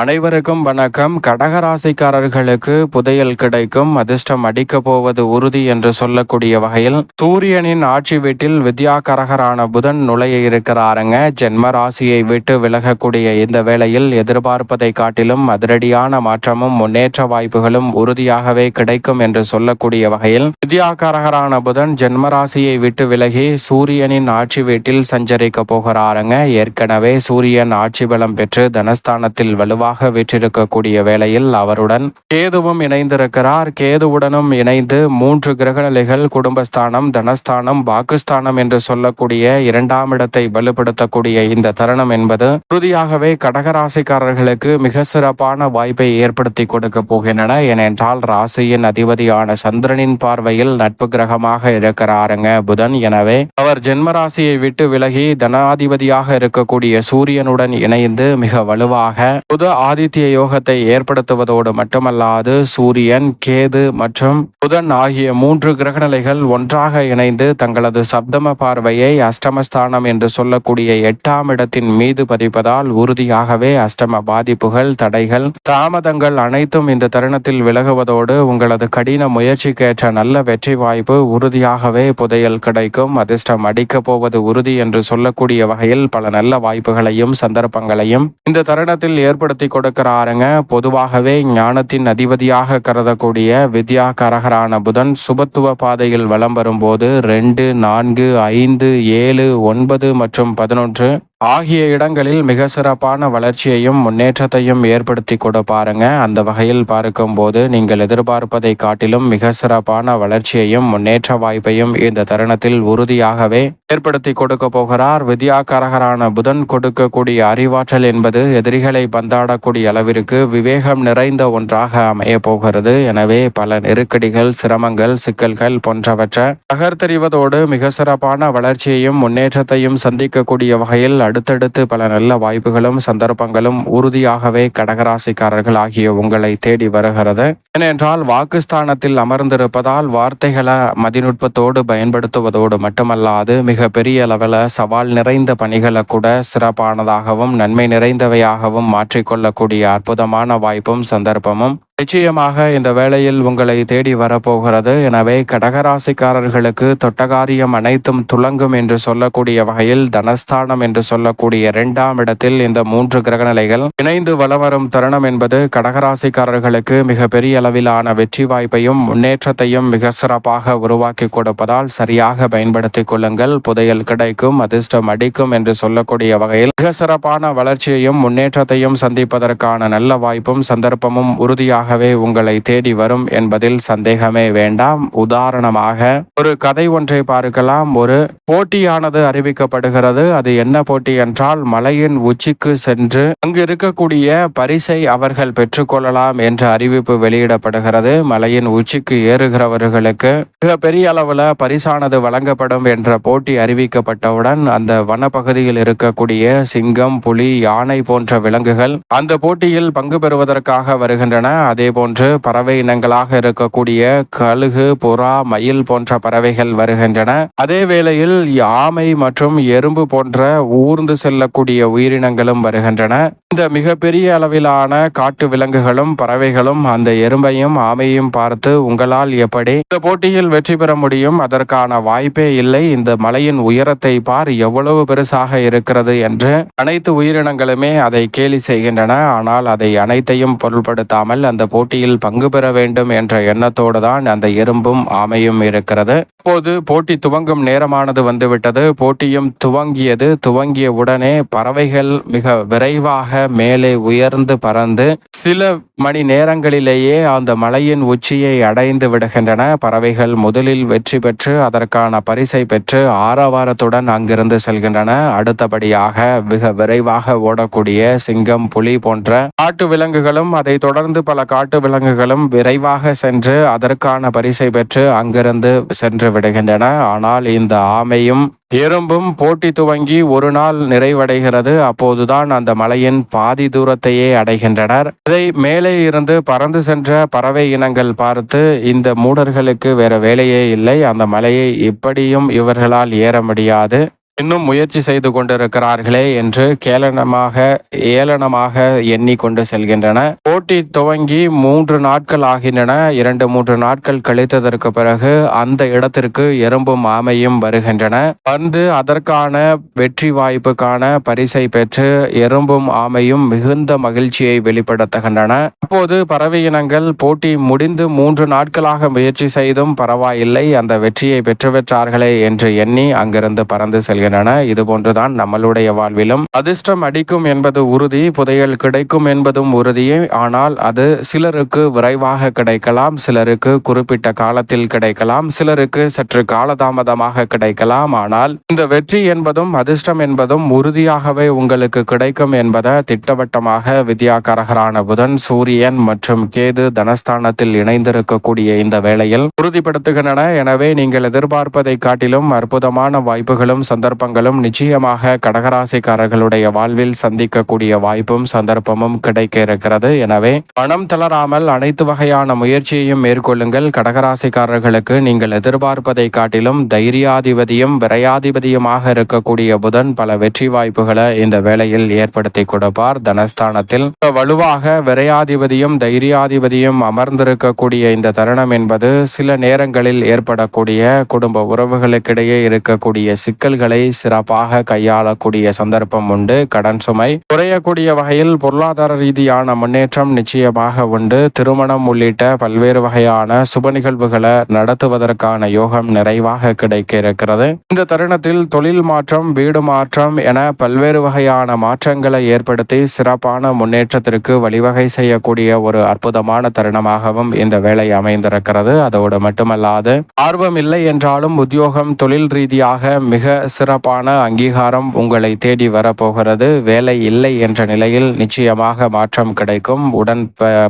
அனைவருக்கும் வணக்கம். கடகராசிக்காரர்களுக்கு புதையல் கிடைக்கும். அதிர்ஷ்டம் அடிக்கப் போவது உறுதி என்று சொல்லக்கூடிய வகையில் சூரியனின் ஆட்சி வீட்டில் வித்யாகரகரான புதன் நுழைய இருக்கிறாருங்க. ஜென்ம ராசியை விட்டு விலகக்கூடிய இந்த வேளையில் எதிர்பார்ப்பதை காட்டிலும் அதிரடியான மாற்றமும் முன்னேற்ற வாய்ப்புகளும் உறுதியாகவே கிடைக்கும் என்று சொல்லக்கூடிய வகையில் வித்யாகரகரான புதன் ஜென்ம ராசியை விட்டு விலகி சூரியனின் ஆட்சி வீட்டில் சஞ்சரிக்க போகிறாருங்க. ஏற்கனவே சூரியன் ஆட்சி பலம் பெற்று தனஸ்தானத்தில் வலுவாக வீற்றிருக்கக்கூடிய வேளையில் அவருடன் கேதுவும் இணைந்திருக்கிறார். கேதுவுடனும் இணைந்து மூன்று கிரகநிலைகள் குடும்பஸ்தானம் தனஸ்தானம் வாக்குஸ்தானம் என்று சொல்லக்கூடிய இரண்டாம் இடத்தை வலுப்படுத்தக்கூடிய இந்த தருணம் என்பது உறுதியாகவே கடகராசிக்காரர்களுக்கு மிக சிறப்பான வாய்ப்பை ஏற்படுத்தி கொடுக்க போகின்றன. ஏனென்றால் ராசியின் அதிபதியான சந்திரனின் பார்வையில் நட்பு கிரகமாக இருக்கிறாருங்க புதன். எனவே அவர் ஜென்ம ராசியை விட்டு விலகி தனாதிபதியாக இருக்கக்கூடிய சூரியனுடன் இணைந்து மிக வலுவாக புத ஆதித்ய யோகத்தை ஏற்படுத்துவதோடு மட்டுமல்லாது சூரியன் கேது மற்றும் புதன் ஆகிய மூன்று கிரகநிலைகள் ஒன்றாக இணைந்து தங்களது சப்தம பார்வையை அஷ்டமஸ்தானம் என்று சொல்லக்கூடிய எட்டாம் இடத்தின் மீது பதிப்பதால் உறுதியாகவே அஷ்டம பாதிப்புகள் தடைகள் தாமதங்கள் அனைத்தும் இந்த தருணத்தில் விலகுவதோடு உங்களது கடின முயற்சிக்கேற்ற நல்ல வெற்றி வாய்ப்பு உறுதியாகவே புதையல் கிடைக்கும். அதிர்ஷ்டம் அடிக்கப் போவது உறுதி என்று சொல்லக்கூடிய வகையில் பல நல்ல வாய்ப்புகளையும் சந்தர்ப்பங்களையும் இந்த தருணத்தில் ஏற்படுத்தி கொடுக்கிறாருங்க. பொதுவாகவே ஞானத்தின் அதிபதியாக கருதக்கூடிய வித்யா கரகரான புதன் சுபத்துவ பாதையில் வலம் வரும்போது ரெண்டு நான்கு ஐந்து ஏழு ஒன்பது மற்றும் பதினொன்று ஆகிய இடங்களில் மிக சிறப்பான வளர்ச்சியையும் முன்னேற்றத்தையும் ஏற்படுத்தி கொடுப்பாருங்க அந்த வகையில் பார்க்கும்போது நீங்கள் எதிர்பார்ப்பதை காட்டிலும் மிக சிறப்பான வளர்ச்சியையும் முன்னேற்ற வாய்ப்பையும் இந்த தருணத்தில் உறுதியாகவே ஏற்படுத்தி கொடுக்க போகிறார். வித்யாகரகரான புதன் கொடுக்கக்கூடிய அறிவாற்றல் என்பது எதிரிகளை பந்தாடக்கூடிய அளவிற்கு விவேகம் நிறைந்த ஒன்றாக அமைய போகிறது. எனவே பல நெருக்கடிகள் சிரமங்கள் சிக்கல்கள் போன்றவற்றை தகர்த்தெறிவதோடு மிக சிறப்பான வளர்ச்சியையும் முன்னேற்றத்தையும் சந்திக்கக்கூடிய வகையில் அடுத்தடுத்து பல நல்ல வாய்ப்புகளும் சந்தர்ப்பங்களும் உறுதியாகவே கடகராசிக்காரர்கள் ஆகிய உங்களை தேடி வருகிறது. ஏனென்றால் வாக்குஸ்தானத்தில் அமர்ந்திருப்பதால் வார்த்தைகளை மதிநுட்பத்தோடு பயன்படுத்துவதோடு மட்டுமல்லாது மிக பெரிய அளவில் சவால் நிறைந்த பணிகளை கூட சிறப்பானதாகவும் நன்மை நிறைந்தவையாகவும் மாற்றிக்கொள்ளக்கூடிய அற்புதமான வாய்ப்பும் சந்தர்ப்பமும் நிச்சயமாக இந்த வேளையில் உங்களை தேடி வரப்போகிறது. எனவே கடகராசிக்காரர்களுக்கு தொட்டகாரியம் அனைத்தும் துலங்கும் என்று சொல்லக்கூடிய வகையில் தனஸ்தானம் என்று சொல்லக்கூடிய இரண்டாம் இடத்தில் இந்த மூன்று கிரகநிலைகள் இணைந்து வலம் வரும் தருணம் என்பது கடகராசிக்காரர்களுக்கு மிக பெரிய அளவிலான வெற்றி வாய்ப்பையும் முன்னேற்றத்தையும் மிக சிறப்பாக உருவாக்கி கொடுப்பதால் சரியாக பயன்படுத்திக் கொள்ளுங்கள். புதையல் கிடைக்கும் அதிர்ஷ்டம் அடிக்கும் என்று சொல்லக்கூடிய வகையில் மிக சிறப்பான வளர்ச்சியையும் முன்னேற்றத்தையும் சந்திப்பதற்கான நல்ல வாய்ப்பும் சந்தர்ப்பமும் உறுதியாக தானாகவே உங்களை தேடி வரும் என்பதில் சந்தேகமே வேண்டாம். உதாரணமாக ஒரு கதை ஒன்றை பார்க்கலாம். ஒரு போட்டியானது அறிவிக்கப்படுகிறது. அது என்ன போட்டி என்றால் மலையின் உச்சிக்கு சென்று அங்கு இருக்கக்கூடிய பரிசை அவர்கள் பெற்றுக்கொள்ளலாம் என்ற அறிவிப்பு வெளியிடப்படுகிறது. மலையின் உச்சிக்கு ஏறுகிறவர்களுக்கு மிக பெரிய அளவுல பரிசானது வழங்கப்படும் என்ற போட்டி அறிவிக்கப்பட்டவுடன் அந்த வனப்பகுதியில் இருக்கக்கூடிய சிங்கம் புலி யானை போன்ற விலங்குகள் அந்த போட்டியில் பங்கு பெறுவதற்காக வருகின்றன. அதே போன்று பறவை இனங்களாக இருக்கக்கூடிய கழுகு புறா மயில் போன்ற பறவைகள் வருகின்றன. அதே வேளையில் ஆமை மற்றும் எறும்பு போன்ற ஊர்ந்து செல்லக்கூடிய உயிரினங்களும் வருகின்றன. இந்த மிகப்பெரிய அளவிலான காட்டு விலங்குகளும் பறவைகளும் அந்த எறும்பையும் ஆமையும் பார்த்து உங்களால் எப்படி இந்த போட்டியில் வெற்றி பெற முடியும்? அதற்கான வாய்ப்பே இல்லை. இந்த மலையின் உயரத்தை பார் எவ்வளவு பெருசாக இருக்கிறது என்று அனைத்து உயிரினங்களுமே அதை கேலி செய்கின்றன. ஆனால் அதை அனைத்தையும் பொருள்படுத்தாமல் அந்த போட்டியில் பங்கு பெற வேண்டும் என்ற எண்ணத்தோடு தான் அந்த எறும்பும் ஆமையும் இருக்கிறது. இப்போது போட்டி துவங்கும் நேரமானது வந்துவிட்டது. போட்டியும் துவங்கியது. துவங்கிய உடனே பறவைகள் மிக விரைவாக மேலே உயர்ந்து பறந்து சில மணி நேரங்களிலேயே அந்த மலையின் உச்சியை அடைந்து விடுகின்றன. பறவைகள் முதலில் வெற்றி பெற்று அதற்கான பரிசை பெற்று ஆரவாரத்துடன் அங்கிருந்து செல்கின்றன. அடுத்தபடியாக மிக விரைவாக ஓடக்கூடிய சிங்கம் புலி போன்ற காட்டு விலங்குகளும் அதை தொடர்ந்து பல காட்டு விலங்குகளும் விரைவாக சென்று அதற்கான பரிசை பெற்று அங்கிருந்து சென்று விடுகின்றன. ஆனால் இந்த ஆமையும் எறும்பும் போட்டி துவங்கி ஒரு நாள் நிறைவடைகிறது. அப்போதுதான் அந்த மலையின் பாதி தூரத்தையே அடைகின்றனர். இதை மேலே இருந்து பறந்து சென்ற பறவை இனங்கள் பார்த்து இந்த மூடர்களுக்கு வேற வேலையே இல்லை. அந்த மலையை இப்படியும் இவர்களால் ஏற முடியாது. இன்னும் முயற்சி செய்து கொண்டிருக்கிறார்களே என்று கேளனமாக ஏளனமாக எண்ணிக்கொண்டு செல்கின்றன. போட்டி துவங்கி மூன்று நாட்கள் ஆகின்றன. இரண்டு மூன்று நாட்கள் கழித்ததற்கு பிறகு அந்த இடத்திற்கு எறும்பும் ஆமையும் வருகின்றன. வந்து அதற்கான வெற்றி வாய்ப்புக்கான பரிசை பெற்று எறும்பும் ஆமையும் மிகுந்த மகிழ்ச்சியை வெளிப்படுத்துகின்றன. அப்போது பறவை இனங்கள் போட்டி முடிந்து மூன்று நாட்களாக முயற்சி செய்தும் பரவாயில்லை. அந்த வெற்றியை பெற்றுவிட்டார்களே என்று எண்ணி அங்கிருந்து பறந்து செல்கின்றன. இதுபோன்றுதான் நம்மளுடைய வாழ்விலும் அதிர்ஷ்டம் அடிக்கும் என்பது உறுதி புதையல் கிடைக்கும் என்பதும் உறுதியே ஆனால் அது சிலருக்கு விரைவாக கிடைக்கலாம் சிலருக்கு குறிப்பிட்ட காலத்தில் கிடைக்கலாம் சிலருக்கு சற்று காலதாமதமாக கிடைக்கலாம். ஆனால் இந்த வெற்றி என்பதும் அதிர்ஷ்டம் என்பதும் உறுதியாகவே உங்களுக்கு கிடைக்கும் என்பதை திட்டவட்டமாக வித்யாகரகரான புதன் சூரியன் மற்றும் கேது தனஸ்தானத்தில் இணைந்திருக்கக்கூடிய இந்த வேளையில் உறுதிப்படுத்துகின்றன. எனவே நீங்கள் எதிர்பார்ப்பதை காட்டிலும் அற்புதமான வாய்ப்புகளும் சந்தர்ப்ப சந்தர்ப்பங்களும் நிச்சயமாக கடகராசிக்காரர்களுடைய வாழ்வில் சந்திக்கக்கூடிய வாய்ப்பும் சந்தர்ப்பமும் கிடைக்க இருக்கிறது எனவே மனம் தளராமல் அனைத்து வகையான முயற்சியையும் மேற்கொள்ளுங்கள். கடகராசிக்காரர்களுக்கு நீங்கள் எதிர்பார்ப்பதை காட்டிலும் தைரியாதிபதியும் விரையாதிபதியுமாக இருக்கக்கூடிய புதன் பல வெற்றி வாய்ப்புகளை இந்த வேளையில் ஏற்படுத்தி கொடுப்பார். தனஸ்தானத்தில் வலுவாக விரையாதிபதியும் தைரியாதிபதியும் அமர்ந்திருக்கக்கூடிய இந்த தருணம் என்பது சில நேரங்களில் ஏற்படக்கூடிய குடும்ப உறவுகளுக்கிடையே இருக்கக்கூடிய சிக்கல்களை சிறப்பாக கையாளக்கூடிய சந்தர்ப்பம் உண்டு. கடன் சுமை குறையக்கூடிய வகையில் பொருளாதார ரீதியான முன்னேற்றம் நிச்சயமாக உண்டு. திருமணம் உள்ளிட்ட பல்வேறு வகையான சுப நிகழ்வுகளை நடத்துவதற்கான யோகம் நிறைவாக கிடைக்க இருக்கிறது இந்த தருணத்தில் தொழில் மாற்றம் வீடு மாற்றம் என பல்வேறு வகையான மாற்றங்களை ஏற்படுத்தி சிறப்பான முன்னேற்றத்திற்கு வழிவகை செய்யக்கூடிய ஒரு அற்புதமான தருணமாகவும் இந்த வேலை அமைந்திருக்கிறது. அதோடு மட்டுமல்லாது ஆர்வம் இல்லை என்றாலும் உத்தியோகம் தொழில் ரீதியாக மிக சிறப்பான அங்கீகாரம் உங்களை தேடி வரப்போகிறது. வேலை இல்லை என்ற நிலையில் நிச்சயமாக மாற்றம் கிடைக்கும். உடன்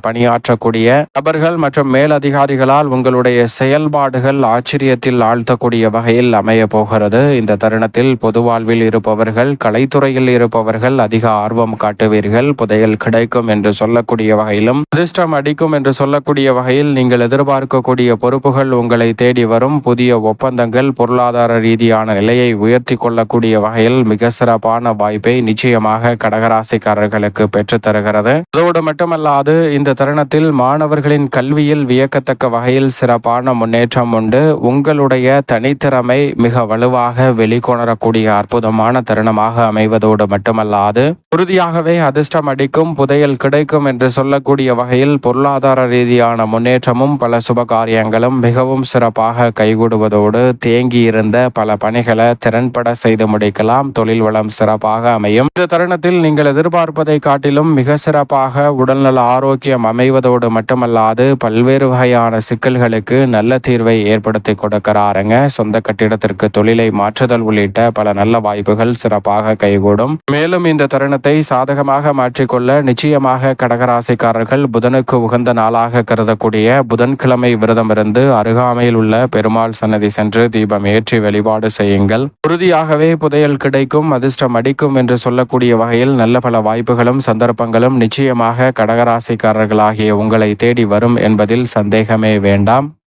பணியாற்றக்கூடிய நபர்கள் மற்றும் மேலதிகாரிகளால் உங்களுடைய செயல்பாடுகள் ஆச்சரியத்தில் ஆழ்த்தக்கூடிய வகையில் அமைய போகிறது. இந்த தருணத்தில் பொது வாழ்வில் இருப்பவர்கள் கலைத்துறையில் இருப்பவர்கள் அதிக ஆர்வம் காட்டுவீர்கள். புதையல் கிடைக்கும் என்று சொல்லக்கூடிய வகையிலும் அதிர்ஷ்டம் அடிக்கும் என்று சொல்லக்கூடிய வகையில் நீங்கள் எதிர்பார்க்கக்கூடிய பொறுப்புகள் உங்களை தேடி வரும். புதிய ஒப்பந்தங்கள் பொருளாதார ரீதியான நிலையை உயர்த்தி கொள்ளக்கூடிய வகையில் மிக சிறப்பான வாய்ப்பை நிச்சயமாக கடகராசிக்காரர்களுக்கு பெற்றுத்தருகிறது அதோடு மட்டுமல்லாது இந்த தருணத்தில் மாணவர்களின் கல்வியில் வியக்கத்தக்க வகையில் சிறப்பான முன்னேற்றம் உண்டு. உங்களுடைய தனித்திறமை மிக வலுவாக வெளிக்கொணரக்கூடிய அற்புதமான தருணமாக அமைவதோடு மட்டுமல்லாது உறுதியாகவே அதிர்ஷ்டம் அடிக்கும் புதையல் கிடைக்கும் என்று சொல்லக்கூடிய வகையில் பொருளாதார ரீதியான முன்னேற்றமும் பல சுபகாரியங்களும் மிகவும் சிறப்பாக கைகூடுவதோடு தேங்கியிருந்த பல பணிகளை திறன் திறன்பட செய்து முடிக்கலாம். தொழில் வளம் சிறப்பாக அமையும். இந்த தருணத்தில் நீங்கள் எதிர்பார்ப்பதை காட்டிலும் மிக சிறப்பாக உடல்நல ஆரோக்கியம் அமைவதோடு மட்டுமல்லாது பல்வேறு வகையான சிக்கல்களுக்கு நல்ல தீர்வை ஏற்படுத்தி கொடுக்கிறாருங்க. சொந்த கட்டிடத்திற்கு தொழிலை மாற்றுதல் உள்ளிட்ட பல நல்ல வாய்ப்புகள் சிறப்பாக கைகூடும். மேலும் இந்த தருணத்தை சாதகமாக மாற்றிக்கொள்ள நிச்சயமாக கடகராசிக்காரர்கள் புதனுக்கு உகந்த நாளாக கருதக்கூடிய புதன்கிழமை விரதமிருந்து அருகாமையில் உள்ள பெருமாள் சன்னதி சென்று தீபம் ஏற்றி வழிபாடு செய்யுங்கள். உறுதி உறுதியாகவே புதையல் கிடைக்கும் அதிர்ஷ்டம் அடிக்கும் என்று சொல்லக்கூடிய வகையில் நல்ல பல வாய்ப்புகளும் சந்தர்ப்பங்களும் நிச்சயமாக கடகராசிக்காரர்களாகிய உங்களை தேடி வரும் என்பதில் சந்தேகமே வேண்டாம்.